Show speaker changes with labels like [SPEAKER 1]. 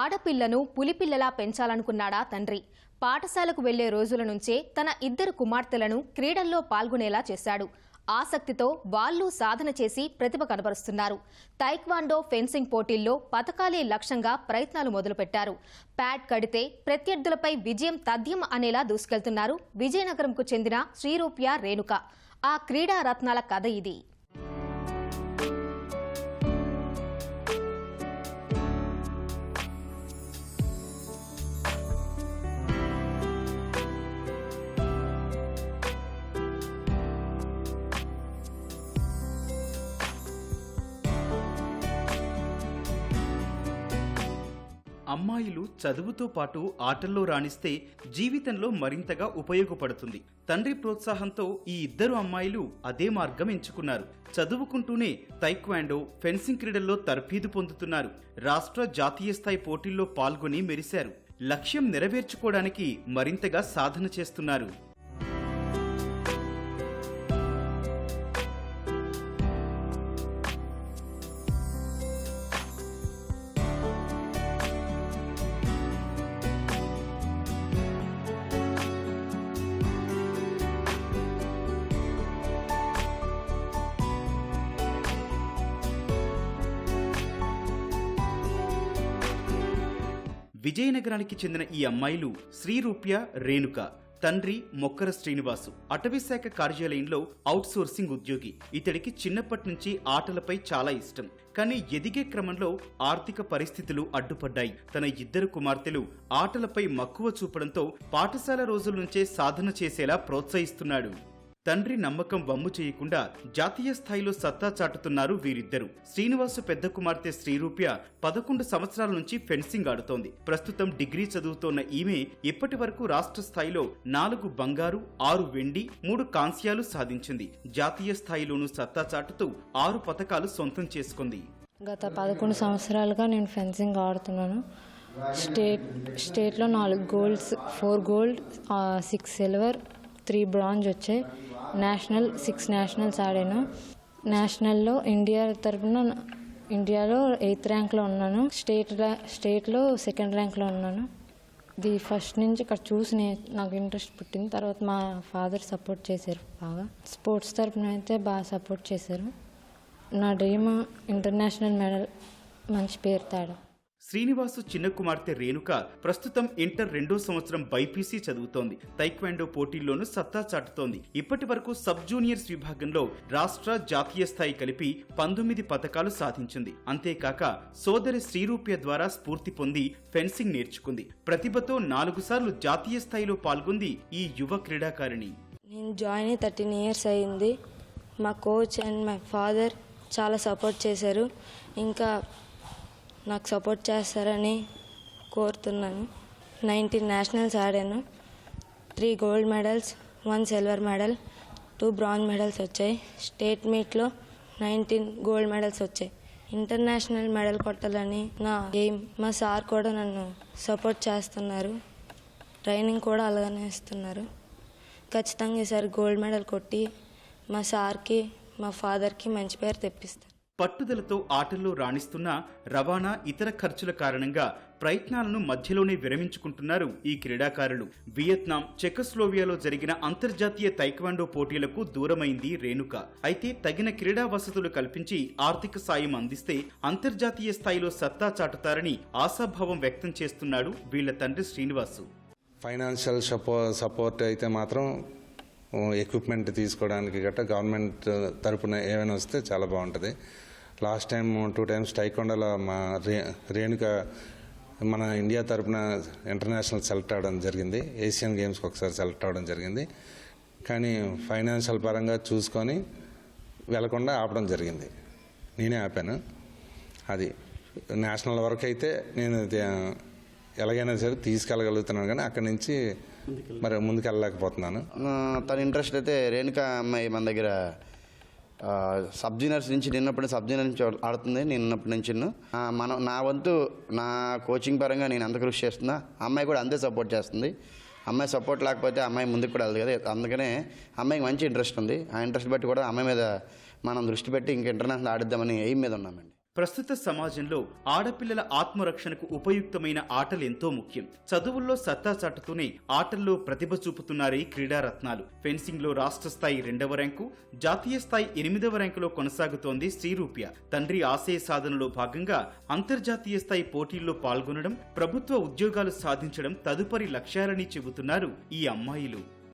[SPEAKER 1] ఆడపిల్లను పులిపిల్లలా పెంచాలనుకున్నాడా తండ్రి. పాఠశాలకు వెళ్ళే రోజుల నుంచే తన ఇద్దరు కుమార్తెలను క్రీడల్లో పాల్గొనేలా చేశాడు. ఆసక్తితో వాళ్ళు సాధన చేసి ప్రతిభ కనబరుస్తున్నారు. తైక్వాండో ఫెన్సింగ్ పోటీల్లో పథకాలే లక్ష్యంగా ప్రయత్నాలు మొదలుపెట్టారు. ప్యాడ్ కడితే ప్రత్యర్థులపై విజయం తథ్యం అనేలా దూసుకెళ్తున్నారు విజయనగరంకు చెందిన శ్రీరూప్య రేణుక. ఆ క్రీడా రత్నాల కథ ఇది.
[SPEAKER 2] అమ్మాయిలు చదువుతో పాటు ఆటల్లో రాణిస్తే జీవితంలో మరింతగా ఉపయోగపడుతుంది. తండ్రి ప్రోత్సాహంతో ఈ ఇద్దరు అమ్మాయిలు అదే మార్గం ఎంచుకున్నారు. చదువుకుంటూనే తైక్వాండో ఫెన్సింగ్ క్రీడల్లో తర్ఫీదు పొందుతున్నారు. రాష్ట్ర జాతీయ స్థాయి పోటీల్లో పాల్గొని మెరిశారు. లక్ష్యం నెరవేర్చుకోవడానికి మరింతగా సాధన చేస్తున్నారు. విజయనగరానికి చెందిన ఈ అమ్మాయిలు శ్రీరూప్య రేణుక తండ్రి మొక్కర శ్రీనివాసు అటవీశాఖ కార్యాలయంలో అవుట్సోర్సింగ్ ఉద్యోగి. ఇతడికి చిన్నప్పటి నుంచి ఆటలపై చాలా ఇష్టం. కానీ ఎదిగే క్రమంలో ఆర్థిక పరిస్థితులు అడ్డుపడ్డాయి. తన ఇద్దరు కుమార్తెలు ఆటలపై మక్కువ చూపడంతో పాఠశాల రోజుల నుంచే సాధన చేసేలా ప్రోత్సహిస్తున్నాడు. తండ్రి నమ్మకం వమ్ము చేయకుండా జాతీయ స్థాయిలో సత్తా చాటుతున్నారు వీరిద్దరు. శ్రీనివాసు పెద్ద కుమార్తె శ్రీరూప్య పదకొండు సంవత్సరాల నుంచి ఫెన్సింగ్ ఆడుతోంది. ప్రస్తుతం డిగ్రీ చదువుతోన్న ఈమె ఇప్పటి వరకు రాష్ట్ర స్థాయిలో నాలుగు బంగారు ఆరు వెండి మూడు కాంస్యాలు సాధించింది. జాతీయ స్థాయిలోనూ సత్తా చాటుతూ ఆరు పథకాలు సొంతం చేసుకుంది.
[SPEAKER 3] గత పదకొండు సంవత్సరాలుగా నేను ఫెన్సింగ్ ఆడుతున్నాను. స్టేట్ స్టేట్లో నాలుగు golds four gold six silver three bronze వచ్చాయి. నేషనల్ సిక్స్ నేషనల్స్ ఆడాను. నేషనల్లో ఇండియా తరపున ఇండియాలో ఎయిత్ ర్యాంక్లో ఉన్నాను. స్టేట్ స్టేట్లో సెకండ్ ర్యాంక్లో ఉన్నాను. ఇది ఫస్ట్ నుంచి ఇక్కడ చూసి నాకు ఇంట్రెస్ట్ పుట్టింది. తర్వాత మా ఫాదర్ సపోర్ట్ చేశారు బాగా. స్పోర్ట్స్ తరపున అయితే బాగా సపోర్ట్ చేశారు. నా డ్రీమ్ ఇంటర్నేషనల్ మెడల్ మంచి పేరు తేడా.
[SPEAKER 2] శ్రీనివాసు చిన్న కుమార్తె రేణుక ప్రస్తుతం ఇంటర్ రెండో సంవత్సరం బైపీసీ చదువుతోంది. తైక్వాండో పోటీల్లోనూ సత్తా చాటుతోంది. ఇప్పటి వరకు సబ్ జూనియర్స్ విభాగంలో రాష్ట్ర జాతీయ స్థాయి కలిపి పంతొమ్మిది పథకాలు సాధించింది. అంతేకాక సోదరి శ్రీరూప్య ద్వారా స్ఫూర్తి పొంది ఫెన్సింగ్ నేర్చుకుంది. ప్రతిభతో నాలుగు సార్లు జాతీయ స్థాయిలో పాల్గొంది ఈ యువ క్రీడాకారిణి.
[SPEAKER 4] నేను జాయిన్ అయ్యి థర్టీన్ ఇయర్స్ అయింది. మా కోచ్ అండ్ మై ఫాదర్ చాలా సపోర్ట్ చేశారు. ఇంకా నాకు సపోర్ట్ చేస్తారని కోరుతున్నాను. నైన్టీన్ నేషనల్స్ ఆడాను. Three gold medals one silver medal two bronze medals వచ్చాయి. స్టేట్ మీట్లో నైన్టీన్ గోల్డ్ మెడల్స్ వచ్చాయి. ఇంటర్నేషనల్ మెడల్ కొట్టాలని నా ఎయిమ్ మా సార్ కూడా నన్ను సపోర్ట్ చేస్తున్నారు. ట్రైనింగ్ కూడా అలాగనే ఇస్తున్నారు. ఖచ్చితంగా ఈసారి గోల్డ్ మెడల్ కొట్టి మా సార్కి మా ఫాదర్కి మంచి పేరు తెప్పిస్తారు
[SPEAKER 2] పట్టుదలతో ఆటల్లో రాణిస్తున్న రవాణా ఇతర ఖర్చుల కారణంగా ప్రయత్నాలను మధ్యలోనే విరమించుకుంటున్నారు ఈ క్రీడాకారులు. వియత్నాం చెకస్లోవియాలో జరిగిన అంతర్జాతీయ తైక్వాండో పోటీలకు దూరమైంది రేణుక. అయితే తగిన క్రీడా వసతులు కల్పించి ఆర్థిక సాయం అందిస్తే అంతర్జాతీయ స్థాయిలో సత్తా చాటుతారని ఆశాభావం వ్యక్తం చేస్తున్నాడు వీళ్ళ తండ్రి శ్రీనివాసు.
[SPEAKER 5] ఫైనాన్షియల్ సపో సపోర్ట్ అయితే మాత్రం ఎక్విప్మెంట్ తీసుకోవడానికి గట్రా గవర్నమెంట్ తరపున ఏమైనా వస్తే చాలా బాగుంటుంది. లాస్ట్ టైం టూ టైమ్స్ టైకొండలో మా రే రేణుక మన ఇండియా తరపున ఇంటర్నేషనల్ సెలెక్ట్ అవ్వడం జరిగింది. ఏషియన్ గేమ్స్కి ఒకసారి సెలెక్ట్ అవ్వడం జరిగింది. కానీ ఫైనాన్షియల్ పరంగా చూసుకొని వెళ్ళకుండా ఆపడం జరిగింది. నేనే ఆపాను. అది. నేషనల్ వరకు అయితే నేను ఎలాగైనా సరే తీసుకెళ్ళగలుగుతున్నాను కానీ అక్కడి నుంచి మరి ముందుకు వెళ్ళలేకపోతున్నాను
[SPEAKER 6] తన ఇంట్రెస్ట్ అయితే రేణుక అమ్మాయి మన దగ్గర సబ్ జూనియర్స్ నుంచి నిన్నప్పటి సబ్ జూనియర్ నుంచి ఆడుతుంది నేను నిన్నప్పటి నుంచి మనం నా వంతు నా కోచింగ్ పరంగా నేను ఎంత కృషి చేస్తున్నా. అమ్మాయి కూడా అంతే సపోర్ట్ చేస్తుంది. అమ్మాయి సపోర్ట్ లేకపోతే అమ్మాయి ముందుకు కూడా వెళ్ళదు కదా. అందుకనే అమ్మాయికి మంచి ఇంట్రెస్ట్ ఉంది. ఆ ఇంట్రెస్ట్ బట్టి కూడా అమ్మాయి మీద మనం దృష్టి పెట్టి ఇంక ఇంటర్నేషనల్ ఆడిద్దామని ఎయిమ్ మీద ఉన్నామండి.
[SPEAKER 2] ప్రస్తుత సమాజంలో ఆడపిల్లల ఆత్మరక్షణకు ఉపయుక్తమైన ఆటలు ఎంతో ముఖ్యం. చదువుల్లో సత్తా చాటుతూనే ఆటల్లో ప్రతిభ చూపుతున్నారే క్రీడారత్నాలు. ఫెన్సింగ్లో రాష్ట్ర స్థాయి రెండవ ర్యాంకు జాతీయ స్థాయి ఎనిమిదవ ర్యాంకులో కొనసాగుతోంది శ్రీరూప్య. తండ్రి ఆశయ సాధనలో భాగంగా అంతర్జాతీయ స్థాయి పోటీల్లో పాల్గొనడం ప్రభుత్వ ఉద్యోగాలు సాధించడం తదుపరి లక్ష్యాలని చెబుతున్నారు ఈ అమ్మాయిలు.